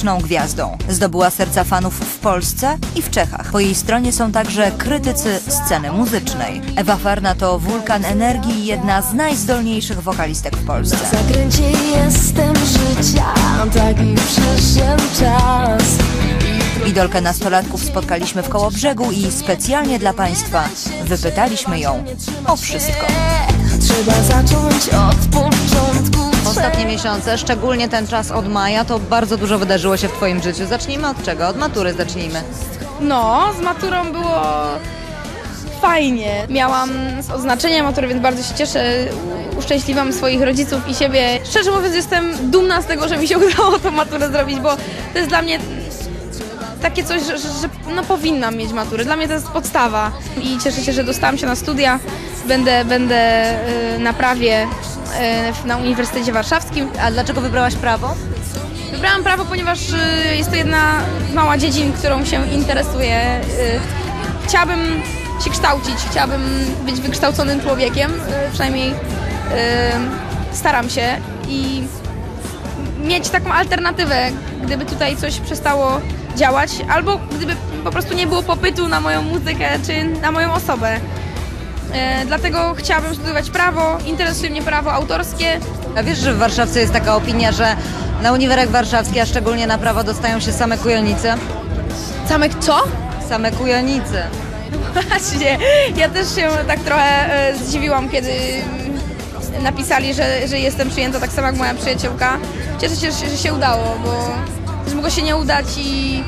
muzyczną gwiazdą. Zdobyła serca fanów w Polsce i w Czechach. Po jej stronie są także krytycy sceny muzycznej. Ewa Farna to wulkan energii i jedna z najzdolniejszych wokalistek w Polsce. W zakręcie jestem życia, taki przyszedł czas. Idolkę nastolatków spotkaliśmy w Kołobrzegu i specjalnie dla Państwa wypytaliśmy ją o wszystko. Trzeba zacząć od. Miesiące, szczególnie ten czas od maja, to bardzo dużo wydarzyło się w Twoim życiu. Zacznijmy od czego? Od matury zacznijmy. No, z maturą było fajnie. Miałam oznaczenie matury, więc bardzo się cieszę. Uszczęśliwam swoich rodziców i siebie. Szczerze mówiąc, jestem dumna z tego, że mi się udało tą maturę zrobić, bo to jest dla mnie takie coś, że, że, no powinnam mieć maturę. Dla mnie to jest podstawa i cieszę się, że dostałam się na studia. Będę, będę y, na prawie na Uniwersytecie Warszawskim. A dlaczego wybrałaś prawo? Wybrałam prawo, ponieważ y, jest to jedna mała dziedzin, którą się interesuję. Y, Chciałabym się kształcić, chciałabym być wykształconym człowiekiem, przynajmniej staram się i mieć taką alternatywę, gdyby tutaj coś przestało działać, albo gdyby po prostu nie było popytu na moją muzykę czy na moją osobę. Y, Dlatego chciałabym studiować prawo, interesuje mnie prawo autorskie, A wiesz, że w Warszawce jest taka opinia, że na Uniwerek Warszawski, a szczególnie na prawo dostają się same kujonice? Zamek co? Same kujonice. Właśnie, ja też się tak trochę e, zdziwiłam, kiedy napisali, że, że jestem przyjęta tak samo jak moja przyjaciółka. Cieszę się, że że się udało, bo też mogło się nie udać i